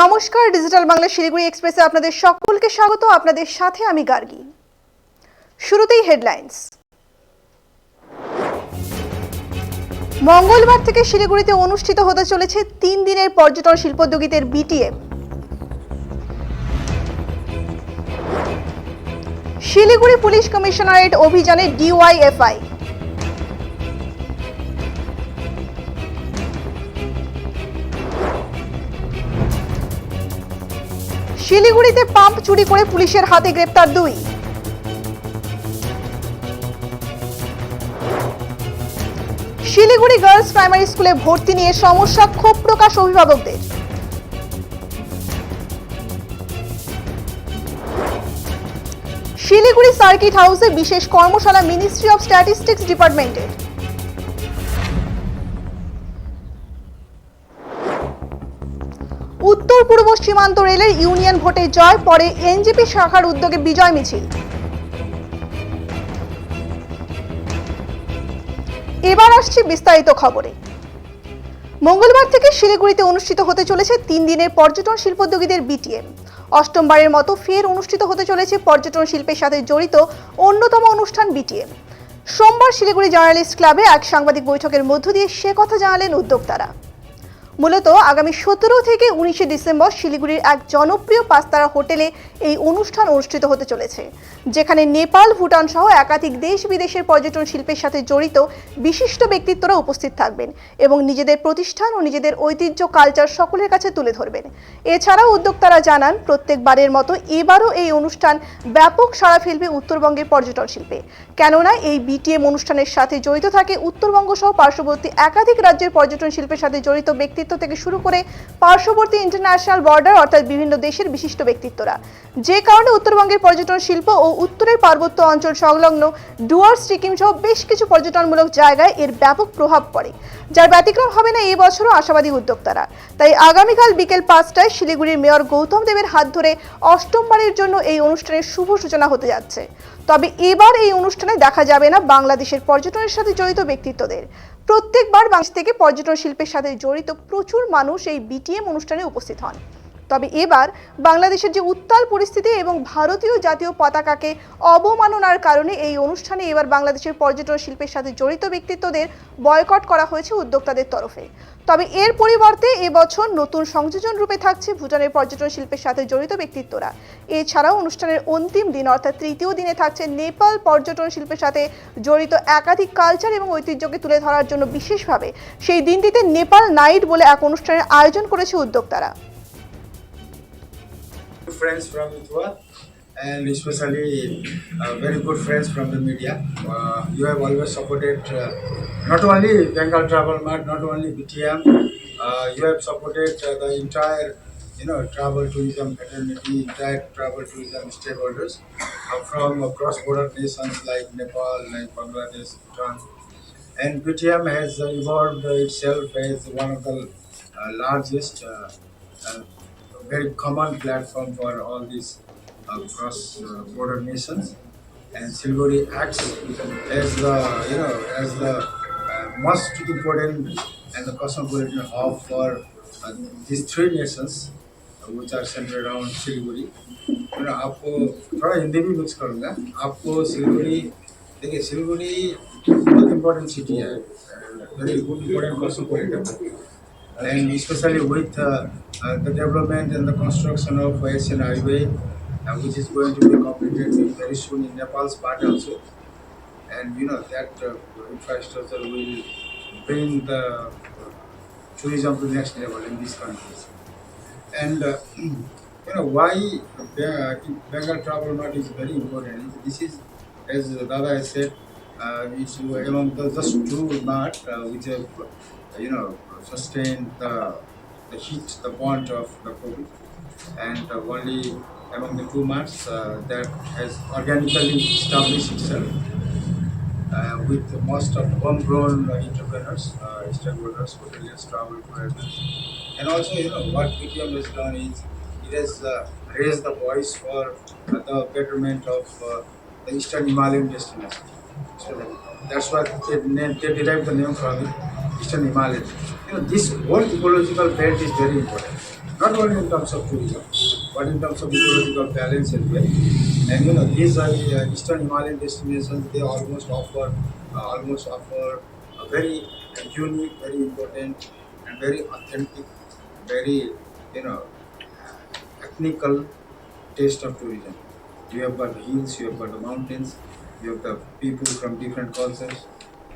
নমস্কার, ডিজিটাল বাংলা শিলিগুড়ি এক্সপ্রেসে আপনাদের সকলকে স্বাগত। আপনাদের সাথে আমি গার্গি। শুরুতেই হেডলাইন্স। মঙ্গলবার থেকে শিলিগুড়িতে অনুষ্ঠিত হতে চলেছে তিন দিনের পর্যটন শিল্পোদ্যোগীদের বিটিএম। শিলিগুড়ি পুলিশ কমিশনারেট অভিযানে ডিওয়াইএফআই। শিলিগুড়িতে পাম্প চুরি করে পুলিশের হাতে গ্রেপ্তার দুই। শিলিগুড়ি গার্লস প্রাইমারি স্কুলে ভর্তি নিয়ে সমস্যা, ক্ষোভ প্রকাশ অভিভাবকদের। শিলিগুড়ি সার্কিট হাউসে বিশেষ কর্মশালা, মিনিস্ট্রি অফ স্ট্যাটিস্টিক্স ডিপার্টমেন্টের। সীমান্ত রেলের ইউনিয়ন ভোটে জয়, পরে এনজিপি শাখার উদ্যোগে বিজয় মিছিল। এবার আসছি বিস্তারিত খবরে। মঙ্গলবার থেকে শিলিগুড়িতে অনুষ্ঠিত হতে চলেছে তিন দিনের পর্যটন শিল্পোদ্যোগীদের বিটিএম। অষ্টমবারের মতো ফের অনুষ্ঠিত হতে চলেছে পর্যটন শিল্পের সাথে জড়িত অন্যতম অনুষ্ঠান বিটিএম। সোমবার শিলিগুড়ি জার্নালিস্ট ক্লাবে এক সাংবাদিক বৈঠকের মধ্য দিয়ে সে কথা জানালেন উদ্যোক্তারা। মূলত আগামী সতেরো থেকে উনিশে ডিসেম্বর শিলিগুড়ির এক জনপ্রিয় পাঁচতারা হোটেলে এই অনুষ্ঠান অনুষ্ঠিত হতে চলেছে, যেখানে নেপাল, ভুটান সহ একাধিক দেশ বিদেশের পর্যটন শিল্পের সাথে জড়িত বিশিষ্ট ব্যক্তিত্বরা উপস্থিত থাকবেন এবং নিজেদের প্রতিষ্ঠান ও নিজেদের ঐতিহ্য কালচার সকলের কাছে তুলে ধরবেন। এছাড়াও উদ্যোক্তারা জানান, প্রত্যেকবারের মতো এবারও এই অনুষ্ঠান ব্যাপক সাড়া ফেলবে উত্তরবঙ্গের পর্যটন শিল্পে। কেননা, এই বিটিএম অনুষ্ঠানের সাথে জড়িত থাকে উত্তরবঙ্গ সহ পার্শ্ববর্তী একাধিক রাজ্যের পর্যটন শিল্পের সাথে জড়িত ব্যক্তিত্ব থেকে শুরু করে পার্শ্ববর্তী ইন্টারন্যাশনাল বর্ডার, অর্থাৎ বিভিন্ন দেশের বিশিষ্ট ব্যক্তিত্বরা। যে কারণে উত্তরবঙ্গের পর্যটন শিল্প ও উত্তরের পার্বত্য অঞ্চল সংলগ্ন ডুয়ার্স, সিকিম সহ বেশ কিছু পর্যটনমূলক জায়গায় এর ব্যাপক প্রভাব পড়ে। যার ব্যতিক্রম হবে না এই বছরও আশাবাদী উদ্যোক্তারা। তাই আগামীকাল বিকেল পাঁচটায় শিলিগুড়ির মেয়র গৌতম দেবের হাত ধরে অষ্টমবারের জন্য এই অনুষ্ঠানের শুভ সূচনা হতে যাচ্ছে। তবে এবার এই অনুষ্ঠানে দেখা যাবে না বাংলাদেশের পর্যটনের সাথে জড়িত ব্যক্তিত্বদের। প্রত্যেকবার বাংলাদেশ থেকে পর্যটন শিল্পের সাথে জড়িত প্রচুর মানুষ এই বিটিএম অনুষ্ঠানে উপস্থিত হন। তবে এবার বাংলাদেশের যে উত্তাল পরিস্থিতি এবং ভারতীয় জাতীয় পতাকাকে অবমাননার কারণে এই অনুষ্ঠানে এবার বাংলাদেশের পর্যটন শিল্পের সাথে জড়িত ব্যক্তিত্বদের বয়কট করা হয়েছে উদ্যোক্তাদের তরফে। তবে এর পরিবর্তে এবছর নতুন সংযোজন রূপে থাকছে ভুটানের পর্যটন শিল্পের সাথে জড়িত ব্যক্তিত্বরা। এছাড়াও অনুষ্ঠানের অন্তিম দিন অর্থাৎ তৃতীয় দিনে থাকছে নেপাল পর্যটন শিল্পের সাথে জড়িত একাধিক কালচার এবং ঐতিহ্যকে তুলে ধরার জন্য বিশেষভাবে সেই দিনটিতে নেপাল নাইট বলে এক অনুষ্ঠানের আয়োজন করেছে উদ্যোক্তারা। Friends from Ithua and especially uh, very good friends from the media. Uh, you have always supported uh, not only Bengal Travel Mart, not only BTM, uh, you have supported uh, the entire you know travel tourism fraternity, entire travel tourism stakeholders uh, from cross border nations like Nepal, like Bangladesh, Bhutan. And BTM has uh, evolved itself as one of the uh, largest uh, uh, very common platform for all these uh, cross uh, border nations and Silguri acts as the you know as the uh, most important and the cosmopolitan hub for uh, these three nations uh, which are centered around Siliguri. You know, आपको थोड़ा हिंदी भी mix करूँगा आपको सिलीगुड़ी देखिए सिलीगुड़ी बहुत important city है very good important cosmopolitan and especially with uh, uh, the development and the construction of Asian Highway, uh, which is going to be completed very soon in Nepal's part also. And you know that uh, infrastructure will bring the tourism to the next level in these countries. And uh, you know why uh, Bengal Travel Mart is very important. This is, as Dada has said, uh, it's among the just two mart uh, which have you know sustained the the heat, the want of the COVID, and uh, only among the two marts uh, that has organically established itself uh, with most of homegrown entrepreneurs, stakeholders, hoteliers, travel operators, and also you know what PTM has done is it has raised the voice for the betterment of the Eastern Himalayan destination. So that's what they, they derived the name from it, Eastern Himalayan. You know, this whole ecological belt is very important. not only in terms of tourism, but in terms of ecological balance as well. And you know, these are uh, eastern Himalayan destinations. They almost offer, uh, almost offer a very unique, very important, and very authentic, very you know, ethnical taste of tourism. You have got hills, you have got mountains, you have the people from different cultures,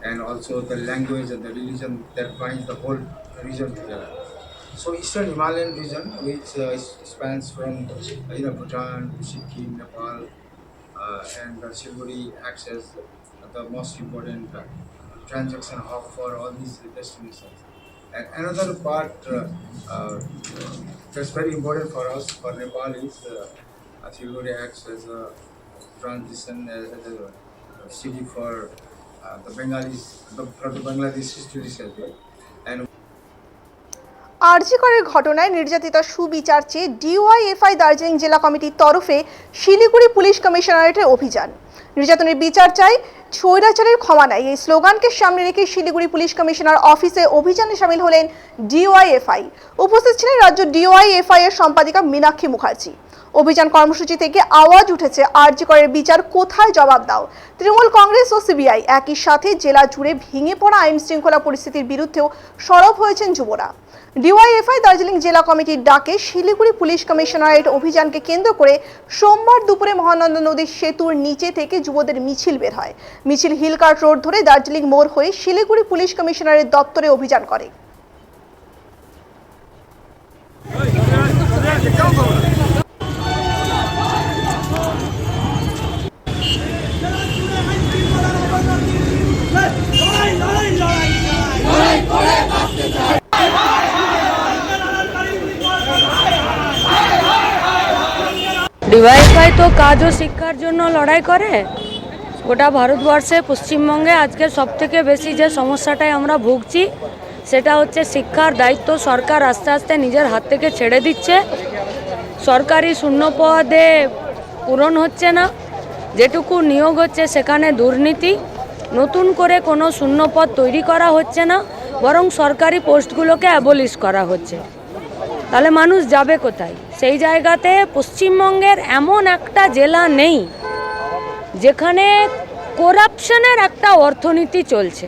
and also the language and the religion that binds the whole region together. So Eastern Himalayan region, which uh, spans from uh, you know Bhutan, Sikkim, Nepal, uh, and uh, Siliguri acts as the most important uh, transaction hub for all these destinations. And another part uh, uh, that's very important for us for Nepal is uh, uh, Siliguri acts as a transition as, as a city for uh, the Bengalis, the, আরজিকরের ঘটনায় নির্যাতিত সুবিচার চেয়ে DYFI Darjeeling জেলা কমিটির তরফে Siliguri police কমিশনারেটের অভিযান। নির্যাতনের বিচার চাই, স্বৈরাচারের ক্ষমা নাই। এই স্লোগানকে সামনে রেখে শিলিগুড়ি পুলিশ কমিশনার অফিসে অভিযানে সামিল হলেন ডিওয়াইএফআই। উপস্থিত ছিলেন রাজ্য ডিওয়াইএফআই এর সম্পাদিকা মীনাক্ষী মুখার্জি। অভিযান কর্মসূচি থেকে আওয়াজ উঠেছে আরজিকরের বিচার কোথায় জবাব দাও? তৃণমূল কংগ্রেস ও সিবিআই একই সাথে জেলা জুড়ে ভেঙে পড়া আইন শৃঙ্খলা পরিস্থিতির বিরুদ্ধেও সরব হয়েছেন যুবরা। ডিওয়াইএফআই দার্জিলিং জেলা কমিটির ডাকে শিলিগুড়ি পুলিশ কমিশনারেট অভিযানকে কেন্দ্র করে সোমবার দুপুরে মহানন্দা নদীর সেতুর নিচে থেকে যুবদের মিছিল বের হয়। মিছিল হিলকার্ট রোড ধরে দার্জিলিং মোড় হয়ে শিলিগুড়ি পুলিশ কমিশনারের দপ্তরে অভিযান করে লড়াই লড়াই লড়াই ডিওয়াইফাই তো কাজ ও শিক্ষার জন্য লড়াই করে। গোটা ভারতবর্ষে, পশ্চিমবঙ্গে আজকে সব থেকে বেশি যে সমস্যাটায় আমরা ভুগছি, সেটা হচ্ছে শিক্ষার দায়িত্ব সরকার আস্তে আস্তে নিজের হাত থেকে ছেড়ে দিচ্ছে। সরকারি শূন্য পদে পূরণ হচ্ছে না। যেটুকু নিয়োগ হচ্ছে সেখানে দুর্নীতি। নতুন করে কোনো শূন্য পদ তৈরি করা হচ্ছে না, বরং সরকারি পোস্টগুলোকে অ্যাবলিশ করা হচ্ছে। তাহলে মানুষ যাবে কোথায়? সেই জায়গাতে পশ্চিমবঙ্গের এমন একটা জেলা নেই যেখানে করাপশনের একটা অর্থনীতি চলছে।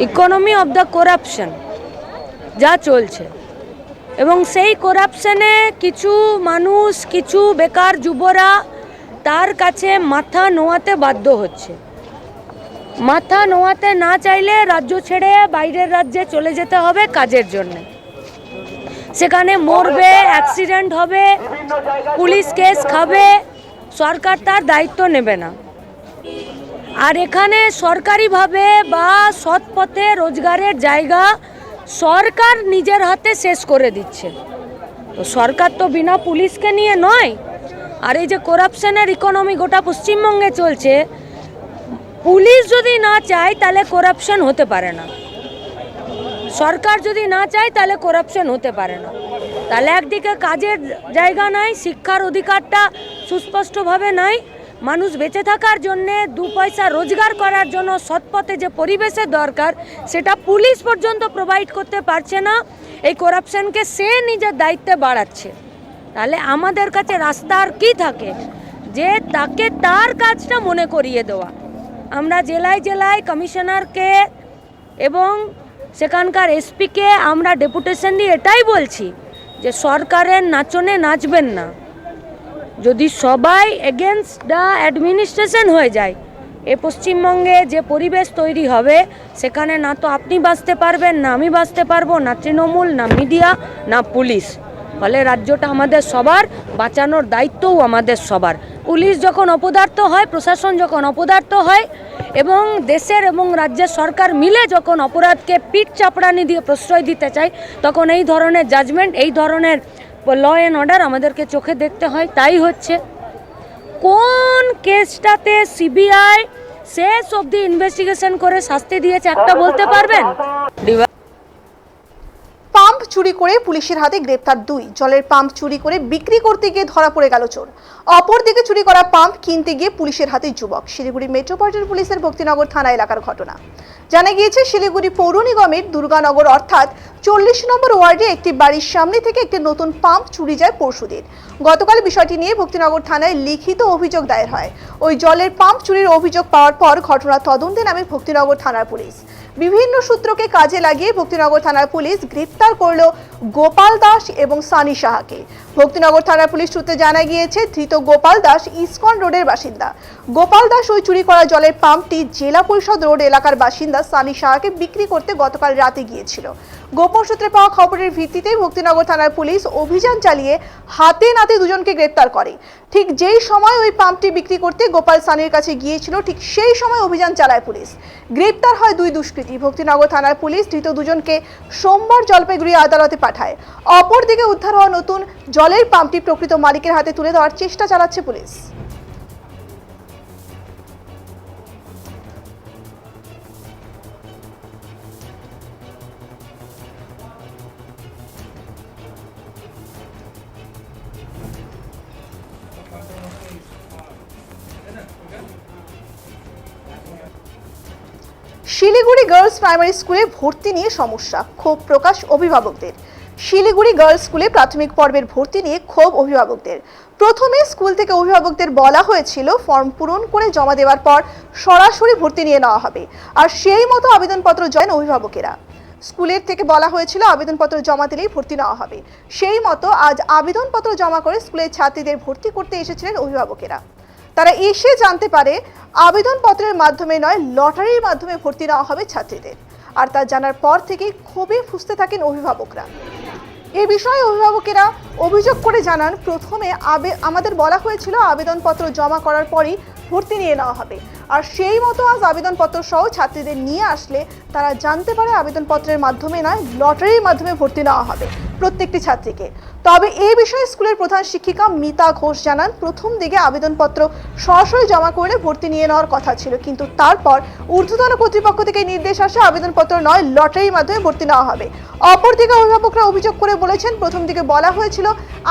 ইকোনমি অফ দ্য করাপশন যা চলছে। এবং সেই করাপশনে কিছু মানুষ, কিছু বেকার যুবরা তার কাছে মাথা নোয়াতে বাধ্য হচ্ছে। মাথা নোয়াতে না চাইলে রাজ্য ছেড়ে বাইরের রাজ্যে চলে যেতে হবে কাজের জন্যে। সেখানে মরবে অ্যাক্সিডেন্ট হবে পুলিশ কেস খাবে সরকার তার দায়িত্ব নেবে না। আর এখানে সরকারিভাবে বা সৎ পথে রোজগারের জায়গা সরকার নিজের হাতে শেষ করে দিচ্ছে। তো সরকার তো বিনা পুলিশকে নিয়ে নয়। আর এই যে করাপশনের ইকোনমি গোটা পশ্চিমবঙ্গে চলছে পুলিশ যদি না চায় তাহলে করাপশন হতে পারে না। সরকার যদি না চায়, তাহলে করাপশন হতে পারে না। তাহলে একদিকে কাজের জায়গা নাই, শিক্ষার অধিকারটা সুস্পষ্টভাবে নাই, মানুষ বেঁচে থাকার জন্যে দু পয়সা রোজগার করার জন্য সৎপথে যে পরিবেশের দরকার, সেটা পুলিশ পর্যন্ত প্রোভাইড করতে পারছে না। এই করাপশনকে সে নিজের দায়িত্বে বাড়াচ্ছে। তাহলে আমাদের কাছে রাস্তা আর কী থাকে? যে তাকে তার কাজটা মনে করিয়ে দেওয়া। আমরা জেলায় জেলায় কমিশনারকে এবং সেখানকার এসপিকে আমরা ডেপুটেশন দিয়ে এটাই বলছি যে সরকারের নাচনে নাচবেন না। যদি সবাই এগেনস্ট দ্য অ্যাডমিনিস্ট্রেশন হয়ে যায়, এ পশ্চিমবঙ্গে যে পরিবেশ তৈরি হবে, সেখানে না তো আপনি বাঁচতে পারবেন, না আমি বাঁচতে পারব, না তৃণমূল, না মিডিয়া, না পুলিশ। ফলে রাজ্যটা আমাদের সবার, বাঁচানোর দায়িত্বও আমাদের সবার। পুলিশ যখন অপদার্থ হয়, প্রশাসন যখন অপদার্থ হয়, এবং দেশের এবং রাজ্যের সরকার মিলে যখন অপরাধকে পিঠ চাপড়ানি দিয়ে প্রশ্রয় দিতে চায়, তখন এই ধরনের জাজমেন্ট এই ধরনের ল অ্যান্ড অর্ডার আমাদেরকে চোখে দেখতে হয়। তাই হচ্ছে, কোন কেসটাতে সিবিআই শেষ অবধি ইনভেস্টিগেশন করে শাস্তি দিয়েছে, একটা বলতে পারবেন? পাম্প চুরি করে পুলিশের হাতে গ্রেপ্তার দুই। জলের পাম্প চুরি করে বিক্রি করতে গিয়ে ধরা পড়ে গেল চোর। অপরদিকে চুরি করা পাম্প কিনতে গিয়ে পুলিশের হাতে যুবক। শিলিগুড়ি মেট্রোপলিটন পুলিশের ভক্তিনগর থানা এলাকার ঘটনা। জানা গিয়েছে, শিলিগুড়ি পৌর নিগমের দুর্গানগর অর্থাৎ চল্লিশ নম্বর ওয়ার্ডে একটি বাড়ির সামনে থেকে একটি নতুন পাম্প চুরি যায় পরশুদিন। গতকাল বিষয়টি নিয়ে ভক্তিনগর থানায় লিখিত অভিযোগ দায়ের হয়। ওই জলের পাম্প চুরির অভিযোগ পাওয়ার পর ঘটনা তদন্তে নামে ভক্তিনগর থানার পুলিশ। বিভিন্ন সূত্রকে কাজে লাগিয়ে ভক্তিনগর থানার পুলিশ গ্রেপ্তার করল গোপাল দাস এবং সানি সাহাকে। ভক্তিনগর থানার পুলিশ সূত্রে জানা গিয়েছে, ধৃত গোপাল দাস ইস্কন রোডের বাসিন্দা। গোপাল দাস ওই চুরি করা জলের পাম্পটি জেলা পরিষদ রোড এলাকার বাসিন্দা সানি সাহাকে বিক্রি করতে গতকাল রাতে গিয়েছিল। গোপন সূত্রে পাওয়া খবরের ভিত্তিতে ভক্তিনগর থানার পুলিশ অভিযান চালিয়ে হাতে নাতে দুজনকে গ্রেপ্তার করে। ঠিক যেই সময় ওই পাম্পটি বিক্রি করতে গোপাল সানির কাছে গিয়েছিল, ঠিক সেই সময় অভিযান চালায় পুলিশ। গ্রেপ্তার হয় দুই দুষ্কৃতী। ভক্তিনগর থানার পুলিশ ধৃত দুজনকে সোমবার জলপাইগুড়ি আদালতে পাঠায়। অপরদিকে উদ্ধার হওয়া নতুন জলের পাম্পটি প্রকৃত মালিকের হাতে তুলে দেওয়ার চেষ্টা চালাচ্ছে পুলিশ। শিলিগুড়ি গার্লস প্রাইমারি স্কুলে ভর্তি নিয়ে সমস্যা, ক্ষোভ প্রকাশ অভিভাবকদের। শিলিগুড়ি গার্লস স্কুলে প্রাথমিক পর্বের ভর্তি নিয়ে ক্ষোভ অভিভাবকদের। প্রথমে স্কুল থেকে অভিভাবকদের বলা হয়েছিল, ফর্ম পূরণ করে জমা দেওয়ার পর সরাসরি ভর্তি নিয়ে নেওয়া হবে। আর সেই মতো আবেদনপত্র জয়েন অভিভাবকেরা। স্কুলের থেকে বলা হয়েছিল, আবেদনপত্র জমা দিলেই ভর্তি নেওয়া হবে। সেই মতো আজ আবেদনপত্র জমা করে স্কুলের ছাত্রীদের ভর্তি করতে এসেছিলেন অভিভাবকেরা। তারা এসে জানতে পারে আবেদনপত্রের মাধ্যমে নয়, লটারির মাধ্যমে ভর্তি নেওয়া হবে ছাত্রীদের। আর তা জানার পর থেকেই ক্ষোভে ফুসতে থাকেন অভিভাবকরা। এ বিষয়ে অভিভাবকেরা অভিযোগ করে জানান, প্রথমে আবে আমাদের বলা হয়েছিল আবেদনপত্র জমা করার পরই ভর্তি নিয়ে নেওয়া হবে। আর সেই মতো আজ আবেদনপত্র সহ ছাত্রীদের নিয়ে আসলে তারা জানতে পারে আবেদনপত্রের মাধ্যমে নয়, লটারির মাধ্যমে ভর্তি নেওয়া হবে। প্রত্যেকটি ছাত্রীকে। তবে এই বিষয়ে স্কুলের প্রধান শিক্ষিকা মিতা ঘোষ জানান, প্রথম দিকে আবেদনপত্র সরাসরি জমা করলে ভর্তি নিয়ে নেওয়ার কথা ছিল, কিন্তু তারপর ঊর্ধ্বতন কর্তৃপক্ষ থেকে নির্দেশ আসে আবেদনপত্র নয়, লটারির মাধ্যমে ভর্তি নেওয়া হবে। অপরদিকে অভিভাবকরা অভিযোগ করে বলেছেন, প্রথম দিকে বলা হয়েছিল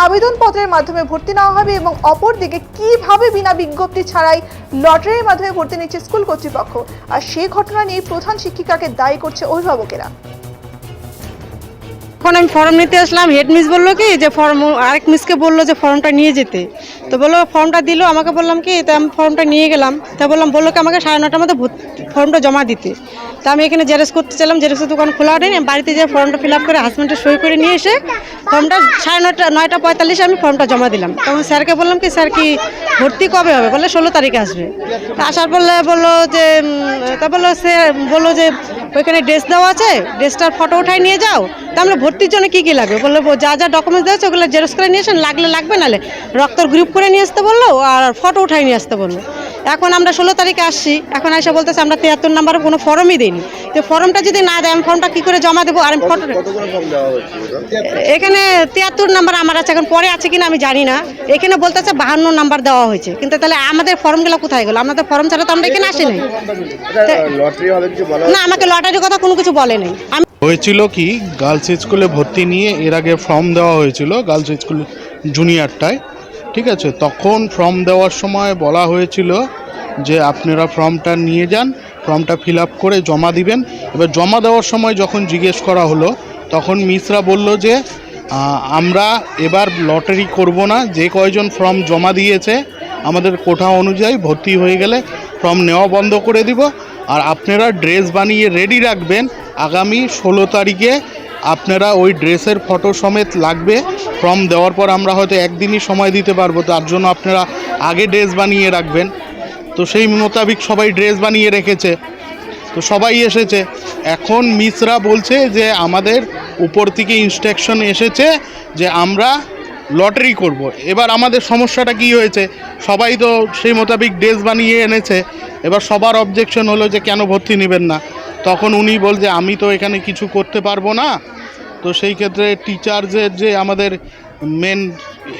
আবেদনপত্রের মাধ্যমে ভর্তি নেওয়া হবে এবং অপরদিকে কীভাবে বিনা বিজ্ঞপ্তি ছাড়াই লটারির মাধ্যমে ভর্তি নিচ্ছে স্কুল কর্তৃপক্ষ। আর সেই ঘটনা নিয়ে প্রধান শিক্ষিকাকে দায়ী করছে অভিভাবকেরা। এখন আমি ফর্ম নিতে আসলাম হেড মিস বলল কি, যে ফর্ম আরেক মিসকে বলল যে ফর্মটা নিয়ে যেতে। তো বলল ফর্মটা দিল? আমাকে বললাম কি, তা আমি ফর্মটা নিয়ে গেলাম। তা বললাম, বলল কি আমাকে সাড়ে নটার মধ্যে ভর্তি- ফর্মটা জমা দিতে। তা আমি এখানে জেরক্স করতে চাইলাম জেরক্সের দোকান খোলা নেই বাড়িতে যেয়ে ফর্মটা ফিল আপ করে হাজব্যান্ডের সই করে নিয়ে এসে ফর্মটা সাড়ে নটা নয়টা পঁয়তাল্লিশে আমি ফর্মটা জমা দিলাম। তখন স্যারকে বললাম কি, স্যার কি ভর্তি কবে হবে? বলে ষোলো তারিখে আসবে। তা আসার পরে বলল যে তা বলল সে বলল যে ওইখানে ড্রেস দেওয়া আছে ড্রেসটার ফটো উঠাই নিয়ে যাও। তা আমরা ভর্তির জন্য কী কী লাগবে? বলল যা যা ডকুমেন্টস দেওয়া ওগুলো জেরক্স করে নিয়ে আসেন, লাগলে লাগবে নালে রক্তর গ্রুপ করে নিয়ে আসতে বলল, আর ফটো উঠাই নিয়ে আসতে বলল। এখন আমরা ষোলো তারিখে আসছি। এখন এসে বলতেছে আমরা তিয়াত্তর নাম্বারে কোনো ফর্মই দিইনি। তো ফর্মটা যদি না দেয় আমি ফর্মটা কী করে জমা দেবো? আর আমি ফটো এখানে তিয়াত্তর নাম্বার আমার আছে এখন পরে আছে কিনা আমি জানি না। এখানে বলতেছে বাহান্ন নাম্বার দেওয়া হয়েছে। কিন্তু তাহলে আমাদের ফর্মগুলো কোথায় গেলো? আমাদের ফর্ম ছাড়া তো আমরা এখানে আসিনি লটারি হবে কিছু বলা না আমাকে লটারির কথা কোনো কিছু বলে নাই। আমি হয়েছিল কি গার্লস স্কুলে ভর্তি নিয়ে এর আগে ফর্ম দেওয়া হয়েছিল গার্লস স্কুল জুনিয়রটায় ঠিক আছে, তখন ফর্ম দেওয়ার সময় বলা হয়েছিল যে আপনারা ফর্মটা নিয়ে যান ফর্মটা ফিল করে জমা দিবেন। এবার জমা দেওয়ার সময় যখন জিজ্ঞেস করা হলো, তখন মিসরা বলল যে আমরা এবার লটারি করব না, যে কয়জন ফর্ম জমা দিয়েছে, আমাদের কোঠা অনুযায়ী ভর্তি হয়ে গেলে ফর্ম নেওয়া বন্ধ করে দিব। আর আপনারা ড্রেস বানিয়ে রেডি রাখবেন আগামী ষোলো তারিখে আপনারা ওই ড্রেসের ফটো সমেত লাগবে, ফর্ম দেওয়ার পর আমরা হয়তো একদিনই সময় দিতে পারব, তার জন্য আপনারা আগে ড্রেস বানিয়ে রাখবেন। তো সেই মোতাবিক সবাই ড্রেস বানিয়ে রেখেছে। তো সবাই এসেছে। এখন মিসরা বলছে যে আমাদের উপর থেকে ইনস্ট্রাকশন এসেছে যে আমরা লটারি করব। এবার আমাদের সমস্যাটা কি হয়েছে? সবাই তো সেই মোতাবিক ড্রেস বানিয়ে এনেছে। এবার সবার অবজেকশন হলো যে কেন ভর্তি নেবেন না? তখন উনি বলছে আমি তো এখানে কিছু করতে পারব না। তো সেই ক্ষেত্রে টিচার্সের যে আমাদের মেন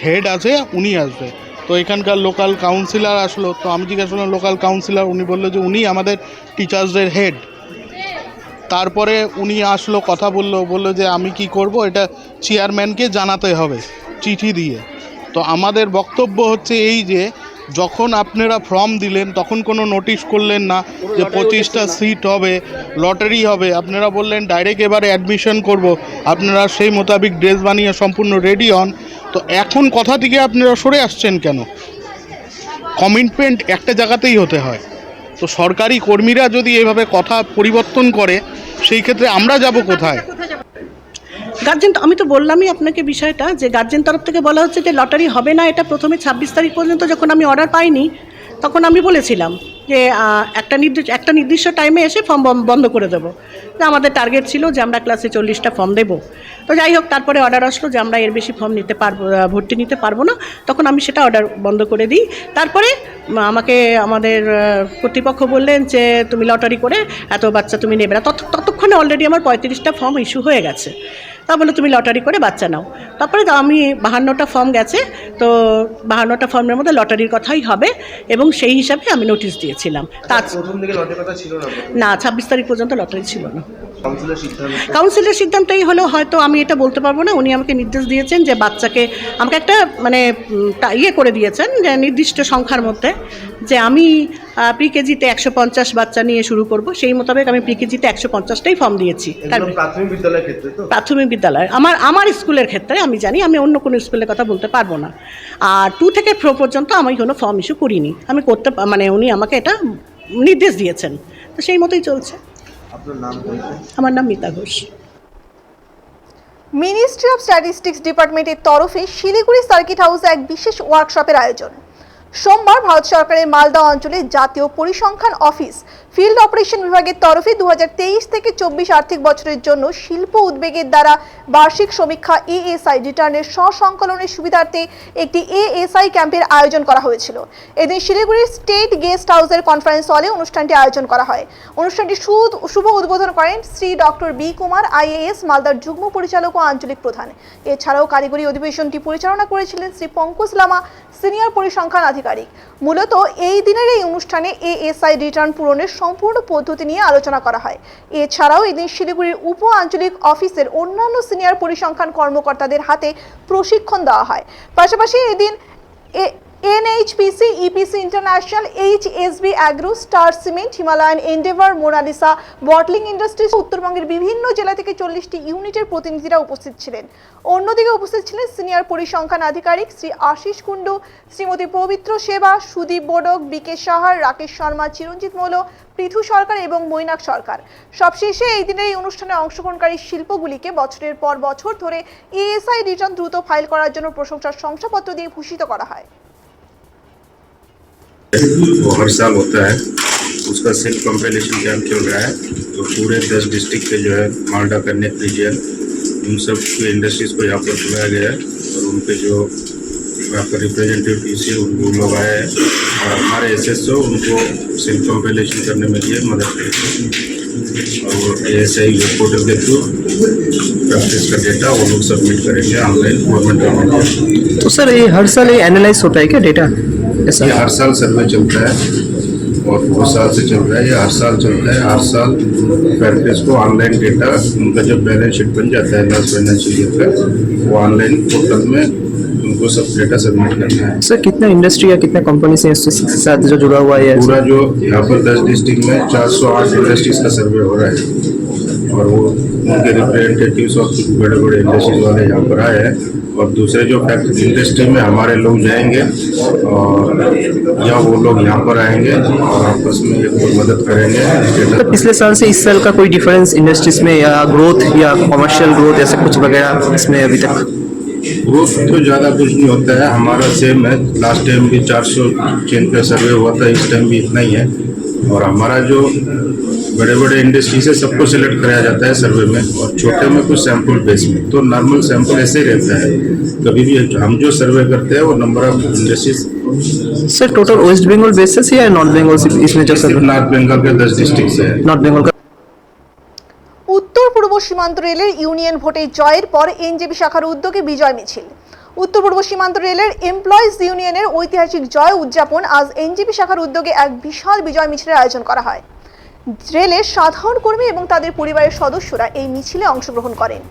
হেড আছে, উনি আসবে। তো এখানকার লোকাল কাউন্সিলর আসলো। তো আমি জিজ্ঞাসা করলাম লোকাল কাউন্সিলর উনি বলল যে, উনি আমাদের টিচার্সদের হেড তারপরে উনি আসলো, কথা বলল বলল যে, আমি কি করব? এটা চেয়ারম্যানকে জানাতে হবে, চিঠি দিয়ে। তো আমাদের বক্তব্য হচ্ছে এই যে যখন আপনারা ফর্ম দিলেন, তখন কোনো নোটিশ করলেন না যে পঁচিশটা সিট হবে, লটারি হবে। আপনারা বললেন ডাইরেক্ট এবারে অ্যাডমিশন করব। আপনারা সেই মোতাবিক ড্রেস বানিয়ে সম্পূর্ণ রেডি হন। তো এখন কথা থেকে আপনারা সরে আসছেন কেন? কমিটমেন্ট একটা জায়গাতেই হতে হয়। তো সরকারি কর্মীরা যদি এভাবে কথা পরিবর্তন করে, সেই ক্ষেত্রে আমরা যাব কোথায়? গার্জেন আমি তো বললামই আপনাকে বিষয়টা যে গার্জেন তরফ থেকে বলা হচ্ছে যে লটারি হবে না, এটা প্রথমে ছাব্বিশ তারিখ পর্যন্ত যখন আমি অর্ডার পাইনি, তখন আমি বলেছিলাম যে একটা নির্দিষ্ট একটা নির্দিষ্ট টাইমে এসে ফর্ম বন্ধ করে দেবো। যে আমাদের টার্গেট ছিল যে আমরা ক্লাসে চল্লিশটা ফর্ম দেবো। তো যাই হোক, তারপরে অর্ডার আসলো যে আমরা এর বেশি ফর্ম নিতে পারব ভর্তি নিতে পারব না। তখন আমি সেটা অর্ডার বন্ধ করে দিই। তারপরে আমাকে আমাদের কর্তৃপক্ষ বললেন যে, তুমি লটারি করে এত বাচ্চা তুমি নেবে না। তত ততক্ষণে অলরেডি আমার পঁয়ত্রিশটা ফর্ম ইস্যু হয়ে গেছে। তা বলে তুমি লটারি করে বাচ্চা নাও। তারপরে আমি বাহান্নটা ফর্ম গেছে তো বাহান্নটা ফর্মের মধ্যে লটারির কথাই হবে এবং সেই হিসাবে আমি নোটিশ দিয়েছিলাম। তা না না ছাব্বিশ তারিখ পর্যন্ত লটারি ছিল না। কাউন্সিলের সিদ্ধান্তই হলো হয়তো আমি এটা বলতে পারব না উনি আমাকে নির্দেশ দিয়েছেন যে বাচ্চাকে আমাকে একটা মানে ইয়ে করে দিয়েছেন যে নির্দিষ্ট সংখ্যার মধ্যে। যে আমি প্রি কেজিতে একশো পঞ্চাশ বাচ্চা নিয়ে শুরু করব সেই মোতাবেক আমি প্রি কেজিতে একশো পঞ্চাশটাই ফর্ম দিয়েছি। প্রাথমিক বিদ্যালয়ের ক্ষেত্রে প্রাথমিক বিদ্যালয়। আমার আমার স্কুলের ক্ষেত্রে আমি জানি আমি অন্য কোনো স্কুলের কথা বলতে পারব না। আর টু থেকে ফোর পর্যন্ত আমি কোনো ফর্ম ইস্যু করিনি। আমি করতে মানে উনি আমাকে এটা নির্দেশ দিয়েছেন। তো সেই মতোই চলছে। আপনার নাম পরিচয় আমার নাম Mita Ghosh. Ministry of statistics ডিপার্টমেন্টের তরফে শিলিগুড়ি সার্কিট হাউসে এক বিশেষ ওয়ার্কশপের আয়োজন। সোমবার ভারত সরকারের মালদা অঞ্চলে জাতীয় পরিসংখ্যান অফিস ফিল্ড অপারেশন বিভাগের তরফে দু হাজার তেইশ থেকে চব্বিশ আর্থিক বছরের জন্য শিল্প উদ্বেগের দ্বারা বার্ষিক সমীক্ষা এএসআই রিটার্নের স্বসংকলনের সুবিধার্থে একটি এএসআই ক্যাম্পের আয়োজন করা হয়েছিল। এদিন শিলিগুড়ির স্টেট গেস্ট হাউসের কনফারেন্স হলে অনুষ্ঠানটি আয়োজন করা হয়। অনুষ্ঠানটি শুভ উদ্বোধন করেন Shri doctor B Kumar, IAS মালদার যুগ্ম পরিচালক ও আঞ্চলিক প্রধান। এছাড়াও কারিগরি অধিবেশনটি পরিচালনা করেছিলেন শ্রী পঙ্কজ লামা, সিনিয়র পরিসংখ্যান আধিকারিক। মূলত এই দিনের এই অনুষ্ঠানে এএসআই রিটার্ন পূরণের সম্পূর্ণ পদ্ধতি নিয়ে আলোচনা করা হয়। এছাড়াও এদিন শিলিগুড়ির উপ আঞ্চলিক অফিসের অন্যান্য সিনিয়র পরিসংখ্যান কর্মকর্তাদের হাতে প্রশিক্ষণ দেওয়া হয়। পাশাপাশি এদিন NHPC EPC international HSB agro star cement Himalayan endeavour Monalisa bottling industries উত্তরবঙ্গের বিভিন্ন জেলা থেকে চল্লিশটি ইউনিটের প্রতিনিধিরা উপস্থিত ছিলেন। অন্যদিকে উপস্থিত ছিলেন সিনিয়র পরিসংখ্যান আধিকারিক শ্রী আশিস কুণ্ডু, শ্রীমতী পবিত্র সেবা, সুদীপ বোডক বিকেশ সাহার, রাকেশ শর্মা, চিরঞ্জিত মৌল, পৃথু সরকার এবং মৈনাক সরকার। সবশেষে এই দিনের এই অনুষ্ঠানে অংশগ্রহণকারী শিল্পগুলিকে বছরের পর বছর ধরে এএসআই রিটার্ন দ্রুত ফাইল করার জন্য প্রশংসার শংসাপত্র দিয়ে ভূষিত করা হয়। वो हर साल होता है। उसका सेल्फ कंपेलेशन कैंप चल रहा है। तो पूरे दस डिस्ट्रिक्ट के जो है मालडा कन्या रीजन उन सब के इंडस्ट्रीज़ को यहाँ पर बुलाया गया है और उनके जो यहाँ पर रिप्रेजेंटेटिव टीसी उनको लोग आए हैं। और हमारे एस एस ओ उनको सेल्फ कंपेलेशन करने में लिए मदद करेंगे और एस आई वेब पोर्टल के थ्रू प्रैक्टिस का डेटा वो लोग सबमिट करेंगे। ऑनलाइन गवर्नमेंट तो सर, ये हर साल ये एनालाइज होता है क्या डेटा ये हर साल सर्वे चलता है और बहुत साल से चल रहा है ये हर साल चलता है हर साल प्रैक्टिस को ऑनलाइन डेटा उनका जब बैलेंस शीट बन जाता है लास्ट फाइनेंशियल ईयर का वो ऑनलाइन पोर्टल में उनको सब डेटा सबमिट करना है। सर कितना इंडस्ट्री या कितना कंपनी से इसके साथ जो जुड़ा हुआ है? पूरा जो यहाँ पर दस डिस्ट्रिक्ट में 408 इंडस्ट्रीज़ का सर्वे हो रहा है और वो उनके रिप्रेजेंटेटिव्स और कुछ बड़े बड़े इंडस्ट्रीज़ वाले यहाँ पर आए हैं और दूसरे जो फैक्ट्री इंडस्ट्री में हमारे लोग जाएँगे और या वो लोग यहाँ पर आएँगे और आपस में एक और मदद करेंगे। तो पिछले साल से इस साल का कोई डिफरेंस इंडस्ट्रीज़ में या ग्रोथ या कॉमर्शियल ग्रोथ ऐसा कुछ वगैरह इसमें अभी तक? ग्रोथ तो ज़्यादा कुछ नहीं होता है। हमारा सेम है। लास्ट टाइम भी 400 चेन का सर्वे हुआ था इस टाइम भी इतना ही है। और हमारा जो बड़े बड़े इंडस्ट्री से सबको सिलेक्ट कराया जाता है सर्वे में और छोटे में कुछ सैंपल बेस में तो नॉर्मल सैंपल ऐसे ही रहता है कभी भी हम जो सर्वे करते हैं वो number of industries sir total West Bengal basis या नॉर्थ बंगाल इसमें जो सिर्फ सर नॉर्थ बंगाल के दस डिस्ट्रिक्ट से है नॉर्थ बंगाल का উত্তর পূর্ব সীমান্ত রেলের ইউনিয়ন ভোটে জয়ের পর এনজেপি শাখার উদ্যোগে বিজয় মিছিল উত্তর পূর্ব সীমান্ত রেলের এমপ্লয়িজ ইউনিয়নের ঐতিহাসিক জয় উদযাপন আজ এনজেপি শাখার উদ্যোগে এক বিশাল বিজয় মিছিলের আয়োজন করা হয় রেলের সাধারণ কর্মী এবং তাদের পরিবারের সদস্যরা এই মিছিলে অংশগ্রহণ করেন।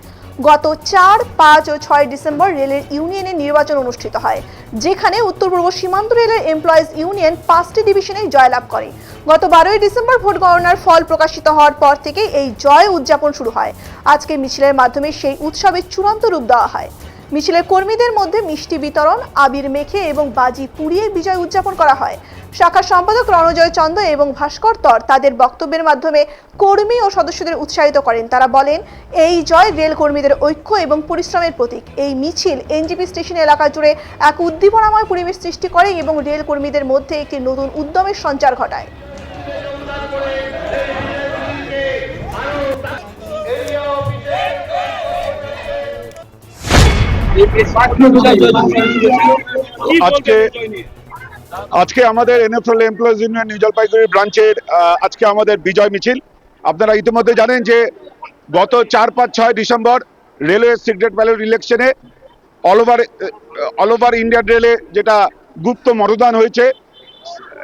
গত চার, পাঁচ ও ছয় ডিসেম্বর রেলের ইউনিয়নের নির্বাচন অনুষ্ঠিত হয়, যেখানে উত্তর পূর্ব সীমান্ত রেলের এমপ্লয়িজ ইউনিয়ন পাঁচটি ডিভিশনে জয়লাভ করে। গত বারোই ডিসেম্বর ভোট গণনার ফল প্রকাশিত হওয়ার পর থেকে এই জয় উদযাপন শুরু হয়। আজকে মিছিলের মাধ্যমে সেই উৎসবের চূড়ান্ত রূপ দেওয়া হয়। মিছিলের কর্মীদের মধ্যে মিষ্টি বিতরণ, আবির মেখে এবং বাজি পুড়িয়ে বিজয় উদযাপন করা হয়। শাখা সম্পাদক রণজয় চন্দ এবং ভাস্কর তর তাদের বক্তব্যের মাধ্যমে কর্মী ও সদস্যদের উৎসাহিত করেন। তারা বলেন, এই জয় রেল কর্মীদের ঐক্য এবং পরিশ্রমের প্রতীক। এই মিছিল এনজিপি স্টেশন এলাকা জুড়ে এক উদ্দীপনাময় পরিবেশ সৃষ্টি করে এবং রেল কর্মীদের মধ্যে একটি নতুন উদ্যমের সঞ্চার ঘটায়। আজকে আজকে আমাদের NFL employees union New Jalpaiguri ব্রাঞ্চের আজকে আমাদের বিজয় মিছিল। আপনারা ইতিমধ্যে জানেন যে গত চার, পাঁচ, ছয় ডিসেম্বর রেলওয়ে সিক্রেট ব্যালট ইলেকশনে all over all over Indian রেলে যেটা গুপ্ত মতদান হয়েছে,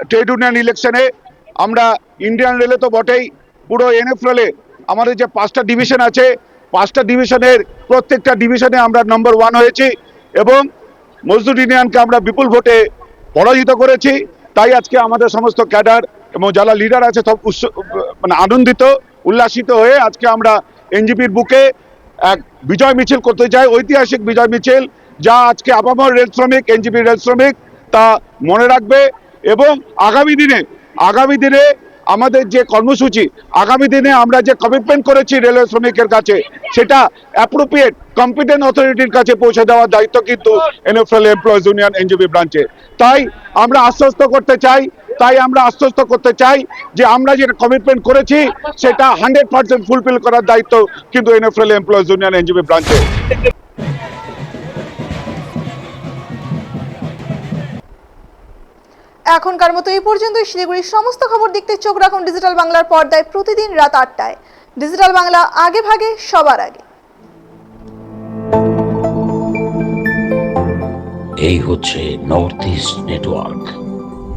ট্রেড ইউনিয়ন ইলেকশনে আমরা ইন্ডিয়ান রেলে তো বটেই, পুরো এনএফএলে আমাদের যে পাঁচটা ডিভিশন আছে, পাঁচটা ডিভিশনের প্রত্যেকটা ডিভিশনে আমরা নম্বর ওয়ান হয়েছি এবং মজদুর ইউনিয়নকে আমরা বিপুল ভোটে পরাজিত করেছি, তাই আজকে আমাদের সমস্ত ক্যাডার এবং যারা লিডার আছে সব উৎস- মানে আনন্দিত, উল্লাসিত হয়ে আজকে আমরা এনজিপির বুকে এক বিজয় মিছিল করতে চাই, ঐতিহাসিক বিজয় মিছিল, যা আজকে আপামর রেল শ্রমিক এনজিপি রেল শ্রমিক তা মনে রাখবে এবং আগামী দিনে আগামী দিনে আমাদের যে কর্মসূচি, আগামী দিনে আমরা যে কমিটমেন্ট করেছি রেলওয়ে শ্রমিকের কাছে, সেটা অ্যাপ্রোপ্রিয়েট কম্পিটেন্ট অথরিটির কাছে পৌঁছে দেওয়ার দায়িত্ব কিন্তু এনএফএল এমপ্লয়েজ ইউনিয়ন এনজিবি ব্রাঞ্চে তাই আমরা আশ্বস্ত করতে চাই, তাই আমরা আশ্বস্ত করতে চাই যে আমরা যেটা কমিটমেন্ট করেছি, সেটা হান্ড্রেড পার্সেন্ট ফুলফিল করার দায়িত্ব কিন্তু এনএফএল এমপ্লয়িজ ইউনিয়ন এনজিবি ব্রাঞ্চে এখনকার মতো এই পর্যন্ত শিলিগুড়ির সমস্ত খবর দেখতে চোখ রাখুন ডিজিটাল বাংলার পর্দায় প্রতিদিন রাত আটটায়। ডিজিটাল বাংলা আগে ভাগে, সবার আগে। এই হচ্ছে নর্থ ইস্ট নেটওয়ার্ক